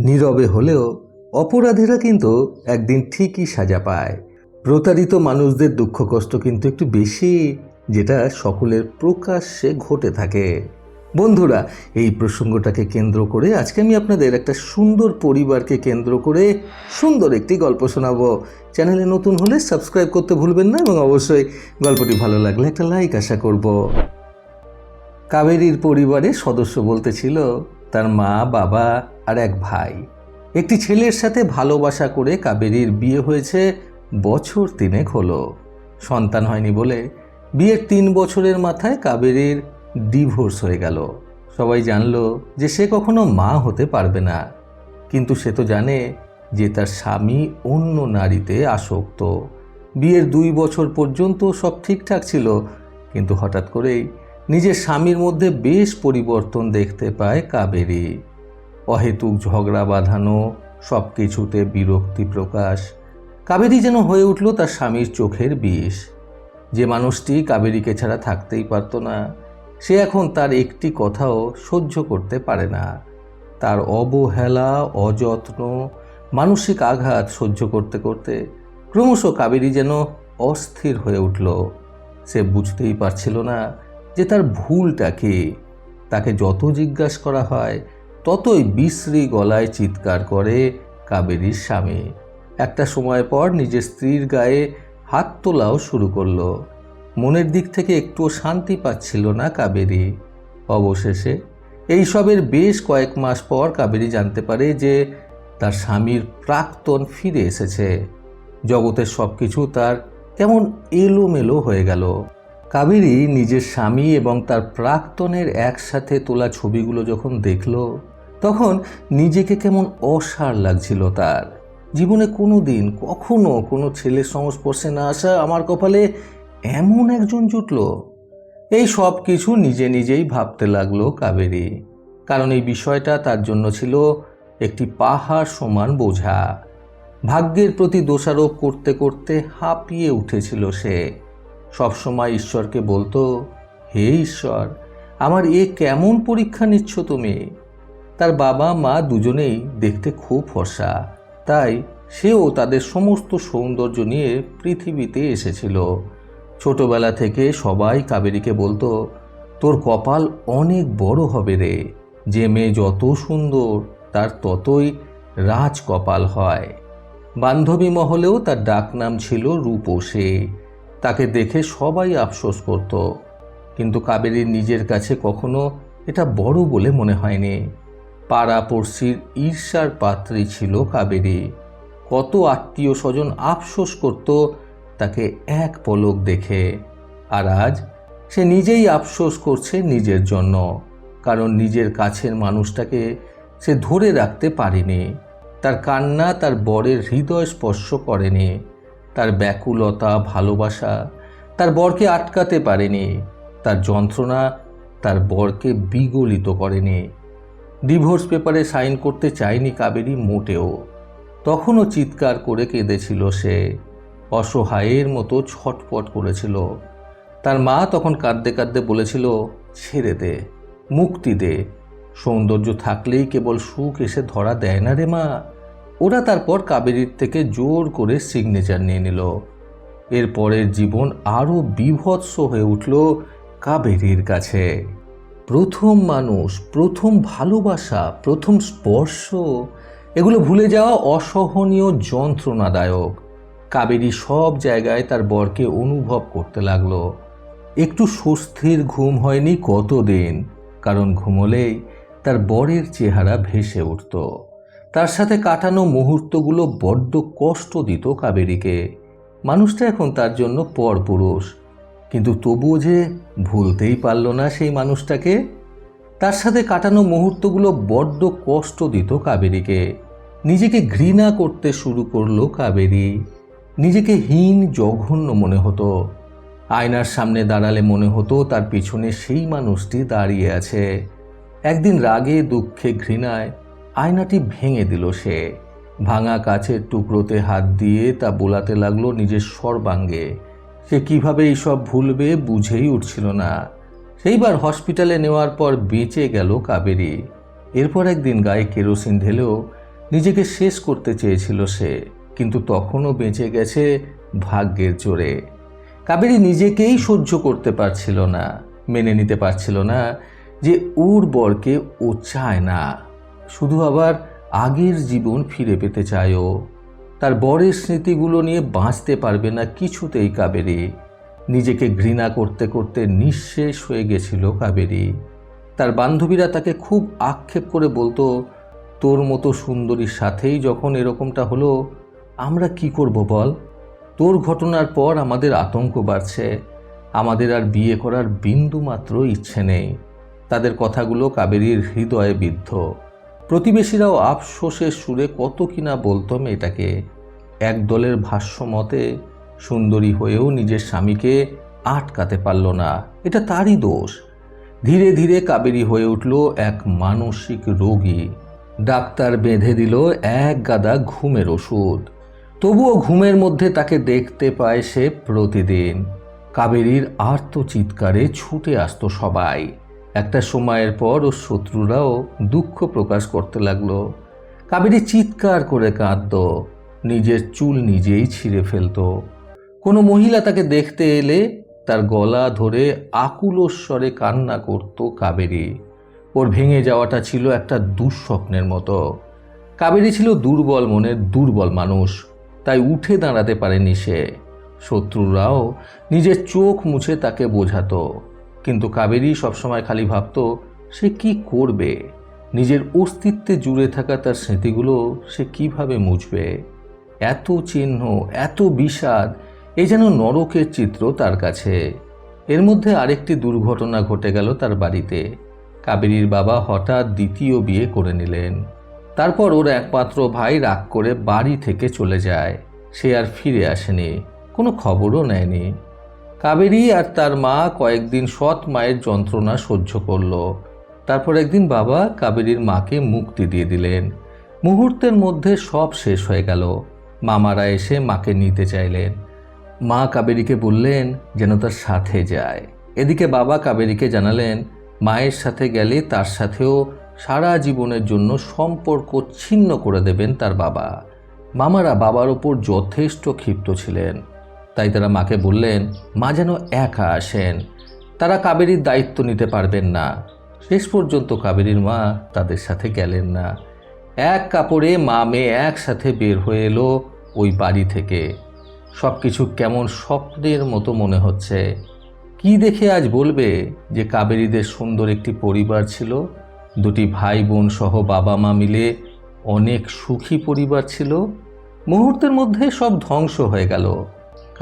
নীরবে হলেও অপরাধীরা কিন্তু একদিন ঠিকই সাজা পায়। প্রতারিত মানুষদের দুঃখ কষ্ট কিন্তু একটু বেশি, যেটা সকলের প্রকাশ্যে ঘটে থাকে। বন্ধুরা, এই প্রসঙ্গটাকে কেন্দ্র করে আজকে আমি আপনাদের একটা সুন্দর পরিবারকে কেন্দ্র করে সুন্দর একটি গল্প শোনাবো। চ্যানেলে নতুন হলে সাবস্ক্রাইব করতে ভুলবেন না এবং অবশ্যই গল্পটি ভালো লাগলে একটা লাইক আশা করব। কাবেরীর পরিবারে সদস্য বলতে ছিল তার মা, বাবা আর এক ভাই। একটি ছেলের সাথে ভালোবাসা করে কাবেরীর বিয়ে হয়েছে, বছর তিনেক হলো। সন্তান হয়নি বলে বিয়ের তিন বছরের মাথায় কাবেরীর ডিভোর্স হয়ে গেল। সবাই জানল যে সে কখনো মা হতে পারবে না। কিন্তু সে তো জানে যে তার স্বামী অন্য নারীতে আসক্ত। বিয়ের দুই বছর পর্যন্ত সব ঠিকঠাক ছিল, কিন্তু হঠাৎ করেই নিজের স্বামীর মধ্যে বেশ পরিবর্তন দেখতে পায় কাবেরী। অহেতুক ঝগড়া বাঁধানো সব কিছুতে বিরক্তি প্রকাশ। কাবেরী যেন হয়ে উঠল তার স্বামীর চোখের বিষ। যে মানুষটি কাবেরীকে ছাড়া থাকতেই পারত না, সে এখন তার একটি কথাও সহ্য করতে পারে না। তার অবহেলা, অযত্ন, মানসিক আঘাত সহ্য করতে করতে ক্রমশ কাবেরী যেন অস্থির হয়ে উঠল। সে বুঝতেই পারছিল না যে তার ভুলটা কি তাকে যত জিজ্ঞাসা করা হয়, ততই বিশ্রী গলায় চিৎকার করে কাবেরীর স্বামী। একটা সময় পর নিজের স্ত্রীর গায়ে হাত তোলাও শুরু করল। মনের দিক থেকে একটুও শান্তি পাচ্ছিল না কাবেরী। অবশেষে এইসবের বেশ কয়েক মাস পর কাবেরী জানতে পারে যে তার স্বামীর প্রাক্তন ফিরে এসেছে। জগতের সব কিছু তার কেমন এলোমেলো হয়ে গেল। কাবেরী নিজের স্বামী এবং তার প্রাক্তনের একসাথে তোলা ছবিগুলো যখন দেখল, তখন নিজেকে কেমন অসার লাগছিল তার। জীবনে কোনো দিন কখনো কোনো ছেলের সংস্পর্শে না আসা আমার কপালে এমন একজন জুটল। এই সব কিছু নিজে নিজেই ভাবতে লাগল কাবেরী। কারণ এই বিষয়টা তার জন্য ছিল একটি পাহাড় সমান বোঝা। ভাগ্যের প্রতি দোষারোপ করতে করতে হাঁপিয়ে উঠেছিল সে। সবসময় ঈশ্বরকে বলতো, হে ঈশ্বর, আমার এ কেমন পরীক্ষা নিচ্ছ তুমি? তার বাবা মা দুজনেই দেখতে খুব ফর্সা। তাই সেও তাদের সমস্ত সৌন্দর্য নিয়ে পৃথিবীতে এসেছিল। ছোটবেলা থেকে সবাই কাবেরীকে বলতো, তোর কপাল অনেক বড় হবে রে। যে মেয়ে যত সুন্দর, তার ততই রাজ কপাল হয়। বান্ধবী মহলেও তার ডাকনাম ছিল রূপসে। তাকে দেখে সবাই আফসোস করত। কিন্তু কাবেরীর নিজের কাছে কখনো এটা বড় বলে মনে হয়নি। পাড়াপড়শির ঈর্ষার পাত্রী ছিল কাবেরী। কত আত্মীয় স্বজন আফসোস করত তাকে এক পলক দেখে। আর আজ সে নিজেই আফসোস করছে নিজের জন্য, কারণ নিজের কাছের মানুষটাকে সে ধরে রাখতে পারেনি। তার কান্না তার বরের হৃদয় স্পর্শ করেনি। তার ব্যাকুলতা, ভালোবাসা তার বরকে আটকাতে পারেনি, তার যন্ত্রণা তার বরকে বিগলিত করেনি। ডিভোর্স পেপারে সাইন করতে চায়নি কাবেরী মোটেও। তখনও চিৎকার করে কেঁদেছিল সে, অসহায়ের মতো ছটপট করেছিল। তার মা তখন কাঁদতে কাঁদতে বলেছিল, ছেড়ে দে, মুক্তি দে। সৌন্দর্য থাকলেই কেবল সুখ এসে ধরা দেয় না রে মা। ওরা তারপর কাবেরীর থেকে জোর করে সিগনেচার নিয়ে নিল। এরপরের জীবন আরও বিভৎস হয়ে উঠল কাবেরীর কাছে। প্রথম মানুষ, প্রথম ভালোবাসা, প্রথম স্পর্শ, এগুলো ভুলে যাওয়া অসহনীয় যন্ত্রণাদায়ক। কাবেরী সব জায়গায় তার বরকে অনুভব করতে লাগল। একটু স্বস্তির ঘুম হয়নি কতদিন, কারণ ঘুমলেই তার বরের চেহারা ভেসে উঠত। তার সাথে কাটানো মুহূর্তগুলো বড্ড কষ্ট দিত কাবেরীকে। মানুষটা এখন তার জন্য পরপুরুষ কিন্তু তবুও যে ভুলতেই পারল না সেই মানুষটাকে, তার সাথে কাটানো মুহূর্তগুলো বড্ড কষ্ট দিত কাবেরীকে। নিজেকে ঘৃণা করতে শুরু করল কাবেরী। নিজেকে হীন, জঘন্য মনে হতো। আয়নার সামনে দাঁড়ালে মনে হতো তার পিছনে সেই মানুষটি দাঁড়িয়ে আছে। একদিন রাগে, দুঃখে, ঘৃণায় আয়নাটি ভেঙে দিল সে। ভাঙা কাছের টুকরোতে হাত দিয়ে তা বোলাতে লাগল নিজের সর্বাঙ্গে। সে কীভাবে এইসব ভুলবে বুঝেই উঠছিল না। সেইবার হসপিটালে নেওয়ার পর বেঁচে গেল কাবেরী। এরপর একদিন গায়ে কেরোসিন ঢেলেও নিজেকে শেষ করতে চেয়েছিল সে, কিন্তু তখনও বেঁচে গেছে ভাগ্যের জোরে। কাবেরী নিজেকেই সহ্য করতে পারছিল না, মেনে নিতে পারছিল না যে ওর বরকে ও চায় না। শুধু আবার আগের জীবন ফিরে পেতে চায় ও তার বরের স্মৃতিগুলো নিয়ে বাঁচতে পারবে না কিছুতেই কাবেরী। নিজেকে ঘৃণা করতে করতে নিঃশেষ হয়ে গেছিল কাবেরী। তার বান্ধবীরা তাকে খুব আক্ষেপ করে বলতো, তোর মতো সুন্দরীর সাথেই যখন এরকমটা হলো, আমরা কি করব বল? তোর ঘটনার পর আমাদের আতঙ্ক বাড়ছে। আমাদের আর বিয়ে করার বিন্দু মাত্র ইচ্ছে নেই। তাদের কথাগুলো কাবেরীর হৃদয়ে বিদ্ধ। প্রতিবেশীরাও আফসোসের সুরে কত কিনা বলতো মেয়েটাকে। এক দলের ভাষ্য মতে, সুন্দরী হয়েও নিজের স্বামীকে আটকাতে পারল না। এটা তারই দোষ। ধীরে ধীরে কাবেরী হয়ে উঠল এক মানসিক রোগী। ডাক্তার বেঁধে দিল এক গাদা ঘুমের ওষুধ। তবুও ঘুমের মধ্যে তাকে দেখতে পায় সে প্রতিদিন। কাবেরীর আর্ত চিৎকারে ছুটে আসতো সবাই। একটা সময়ের পর ওর শত্রুরাও দুঃখ প্রকাশ করতে লাগল। কাবেরী চিৎকার করে কাঁদত, নিজের চুল নিজেই ছিঁড়ে ফেলতো। কোনো মহিলা তাকে দেখতে এলে তার গলা ধরে আকুলস্বরে কান্না করত কাবেরী। ওর ভেঙে যাওয়াটা ছিল একটা দুঃস্বপ্নের মতো। কাবেরী ছিল দুর্বল মনের দুর্বল মানুষ, তাই উঠে দাঁড়াতে পারেনি সে। শত্রুরাও নিজের চোখ মুছে তাকে বোঝাতো। কিন্তু কাবেরী সবসময় খালি ভাবত, সে কি করবে? নিজের অস্তিত্বে জুড়ে থাকা তার স্মৃতিগুলো সে কীভাবে মুছবে? এত চিহ্ন, এত বিষাদ, এ যেন নরকের চিত্র তার কাছে। এর মধ্যে আরেকটি দুর্ঘটনা ঘটে গেল তার বাড়িতে। কাবেরীর বাবা হঠাৎ দ্বিতীয় বিয়ে করে নিলেন। তারপর ওর একমাত্র ভাই রাগ করে বাড়ি থেকে চলে যায়। সে আর ফিরে আসেনি, কোনো খবরও নেয়নি। কাবেরী আর তার মা কয়েকদিন সৎ মায়ের যন্ত্রণা সহ্য করল। তারপর একদিন বাবা কাবেরীর মাকে মুক্তি দিয়ে দিলেন। মুহূর্তের মধ্যে সব শেষ হয়ে গেল। মামারা এসে মাকে নিতে চাইলেন। মা কাবেরীকে বললেন যেন তার সাথে যায়। এদিকে বাবা কাবেরীকে জানালেন, মায়ের সাথে গেলে তার সাথেও সারা জীবনের জন্য সম্পর্ক ছিন্ন করে দেবেন তার বাবা। মামারা বাবার ওপর যথেষ্ট ক্ষিপ্ত ছিলেন। তাই তারা মাকে বললেন, মা যেন একা আসেন। তারা কাবেরীর দায়িত্ব নিতে পারবেন না। শেষ পর্যন্ত কাবেরীর মা তাদের সাথে গেলেন না। এক কাপড়ে মা মেয়ে একসাথে বের হয়ে এলো ওই বাড়ি থেকে। সব কিছু কেমন স্বপ্নের মতো মনে হচ্ছে। কি দেখে আজ বলবে যে কাবেরীদের সুন্দর একটি পরিবার ছিল? দুটি ভাই বোন সহ বাবা মা মিলে অনেক সুখী পরিবার ছিল? মুহূর্তের মধ্যে সব ধ্বংস হয়ে গেল।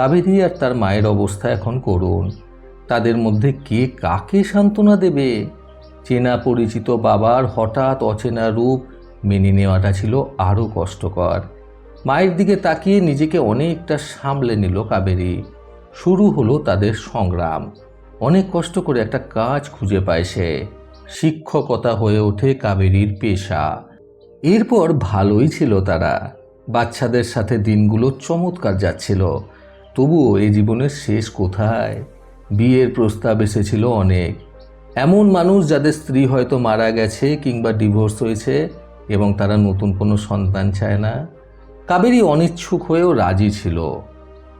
কাবেরী আর তার মায়ের অবস্থা এখন করুন তাদের মধ্যে কে কাকে সান্ত্বনা দেবে? চেনা পরিচিত বাবার হঠাৎ অচেনা রূপ মেনে নেওয়াটা ছিল আরও কষ্টকর। মায়ের দিকে তাকিয়ে নিজেকে অনেকটা সামলে নিল কাবেরী। শুরু হলো তাদের সংগ্রাম। অনেক কষ্ট করে একটা কাজ খুঁজে পায় সে। শিক্ষকতা হয়ে ওঠে কাবেরীর পেশা। এরপর ভালোই ছিল তারা। বাচ্চাদের সাথে দিনগুলো চমৎকার যাচ্ছিল। তবুও এই জীবনের শেষ কোথায়? বিয়ের প্রস্তাব এসেছিল অনেক। এমন মানুষ যাদের স্ত্রী হয়তো মারা গেছে কিংবা ডিভোর্স হয়েছে এবং তারা নতুন কোনো সন্তান চায় না। কাবেরী অনিচ্ছুক হয়েও রাজি ছিল।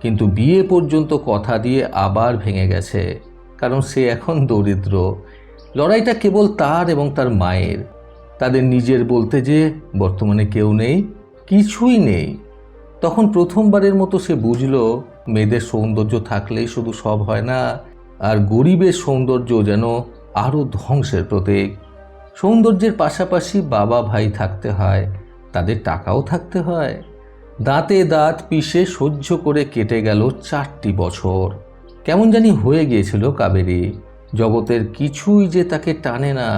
কিন্তু বিয়ে পর্যন্ত কথা দিয়ে আবার ভেঙে গেছে, কারণ সে এখন দরিদ্র। লড়াইটা কেবল তার এবং তার মায়ের। তাদের নিজের বলতে যে, বর্তমানে কেউ নেই, কিছুই নেই। তখন প্রথমবারের মতো সে বুঝল মেয়েদের সৌন্দর্য থাকলেই শুধু সব হয় না, আর গরিবের সৌন্দর্য যেন আরও ধ্বংসের প্রতীক। সৌন্দর্যের পাশাপাশি বাবা ভাই থাকতে হয়, তাদের টাকাও থাকতে হয়। দাঁতে দাঁত পিষে সহ্য করে কেটে গেল চারটি বছর। কেমন জানি হয়ে গিয়েছিল কাবেরী। জগতের কিছুই যে তাকে টানে না,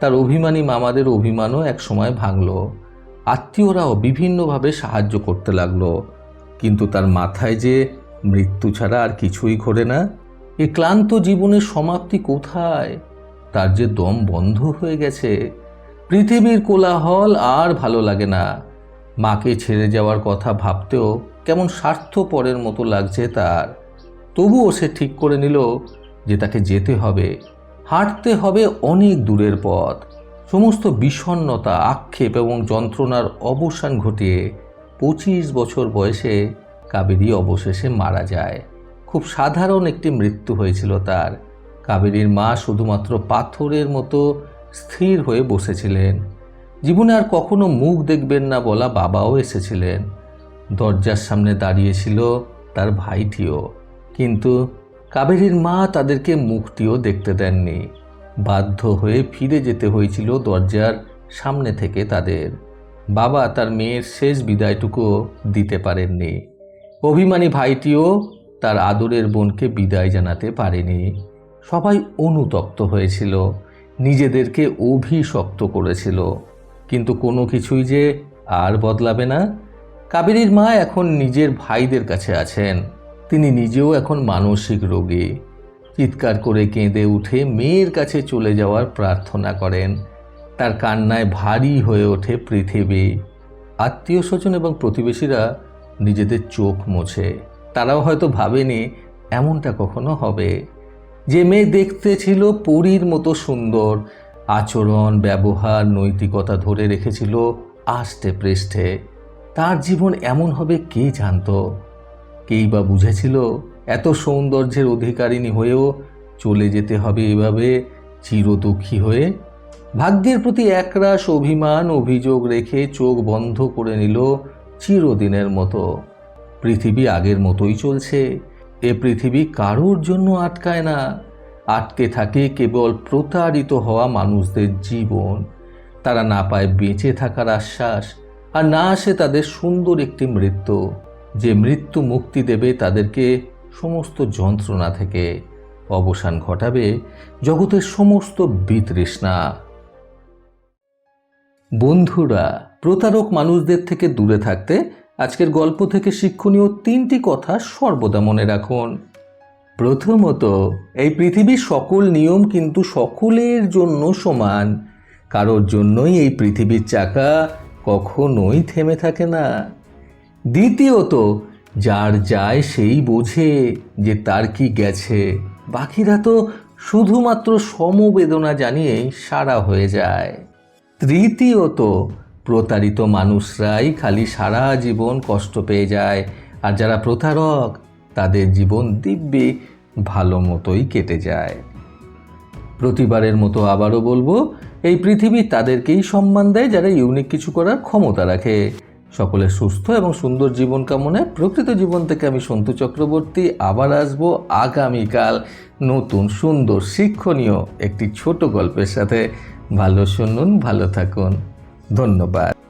তার অভিমানী মামাদের অভিমানও এক সময় ভাঙল। আত্মীয়রাও বিভিন্নভাবে সাহায্য করতে লাগল, কিন্তু তার মাথায় যে মৃত্যু ছাড়া আর কিছুই ঘোরে না। এ ক্লান্ত জীবনের সমাপ্তি কোথায়? তার যে দম বন্ধ হয়ে গেছে। পৃথিবীর কোলাহল আর ভালো লাগে না। মাকে ছেড়ে যাওয়ার কথা ভাবতেও কেমন স্বার্থপরের মতো লাগছে তার। তবুও সে ঠিক করে নিল যে তাকে যেতে হবে। হাঁটতে হবে অনেক দূরের পথ। সমস্ত বিষণ্ণতা, আক্ষেপ এবং যন্ত্রণার অবসান ঘটিয়ে পঁচিশ বছর বয়সে কাবেরী অবশেষে মারা যায়। খুব সাধারণ একটি মৃত্যু হয়েছিল তার। কাবেরীর মা শুধুমাত্র পাথরের মতো স্থির হয়ে বসেছিলেন। জীবনে আর কখনো মুখ দেখবেন না বলা বাবাও এসেছিলেন। দরজার সামনে দাঁড়িয়েছিল তার ভাইটিও। কিন্তু কাবেরীর মা তাদেরকে মুখটিও দেখতে দেননি। বাধ্য হয়ে ফিরে যেতে হয়েছিল দরজার সামনে থেকে তাদের। বাবা তার মেয়ের শেষ বিদায়টুকু দিতে পারেননি। অভিমানী ভাইটিও তার আদরের বোনকে বিদায় জানাতে পারেনি। সবাই অনুতপ্ত হয়েছিল, নিজেদেরকে অভিশপ্ত করেছিল। কিন্তু কোনো কিছুই যে আর বদলাবে না। কাবেরীর মা এখন নিজের ভাইদের কাছে আছেন। তিনি নিজেও এখন মানসিক রোগী। চিৎকার করে কেঁদে উঠে মেয়ের কাছে চলে যাওয়ার প্রার্থনা করেন। তার কান্নায় ভারী হয়ে ওঠে পৃথিবী। আত্মীয় স্বজন এবং প্রতিবেশীরা নিজেদের চোখ মোছে। তারাও হয়তো ভাবেনি এমনটা কখনো হবে। যে মেয়ে দেখতে ছিল পরীর মতো সুন্দর, আচরণ, ব্যবহার, নৈতিকতা ধরে রেখেছিল আষ্টে পৃষ্ঠে। তার জীবন এমন হবে কে জানত? কেই বা বুঝেছিল? এত সৌন্দর্যের অধিকারিণী হয়েও চলে যেতে হবে এভাবে চিরদুঃখী হয়ে? ভাগ্যের প্রতি একরাশ অভিমান, অভিযোগ রেখে চোখ বন্ধ করে নিল চিরদিনের মতো পৃথিবী আগের মতোই চলছে। এ পৃথিবী কারোর জন্য আটকায় না? আটকে থাকে কেবল প্রতারিত হওয়া মানুষদের জীবন। তারা না পায় বেঁচে থাকার আশ্বাস আর না আসে তাদের সুন্দর একটি মৃত্যু। যে মৃত্যু মুক্তি দেবে তাদেরকে সমস্ত যন্ত্রণা থেকে অবসান ঘটাবে জগতের সমস্ত বিতৃষ্ণা। বন্ধুরা প্রতারক মানুষদের থেকে দূরে থাকতে আজকের গল্প থেকে শিক্ষণীয় তিনটি কথা সর্বদা মনে রাখুন। প্রথমত, এই পৃথিবীর সকল নিয়ম কিন্তু সকলের জন্য সমান। কারোর জন্যই এই পৃথিবীর চাকা কখনোই থেমে থাকে না। দ্বিতীয়ত, যার যায় সেই বোঝে যে তার কি গেছে। বাকিরা তো শুধুমাত্র সমবেদনা জানিয়েই সারা হয়ে যায়। তৃতীয়ত প্রতারিত মানুষরাই খালি সারা জীবন কষ্ট পেয়ে যায়। আর যারা প্রতারক, তাদের জীবন দিব্যি ভালো মতোই কেটে যায়। প্রতিবারের মতো আবারও বলব, এই পৃথিবী তাদেরকেই সম্মান দেয় যারা ইউনিক কিছু করার ক্ষমতা রাখে। সকলের সুস্থ এবং সুন্দর জীবন কামনায় প্রকৃত জীবন থেকে আমি সন্তু চক্রবর্তী আবার আসব আগামীকাল নতুন সুন্দর শিক্ষণীয় একটি ছোট গল্পের সাথে। ভালো শুনুন, ভালো থাকুন। ধন্যবাদ।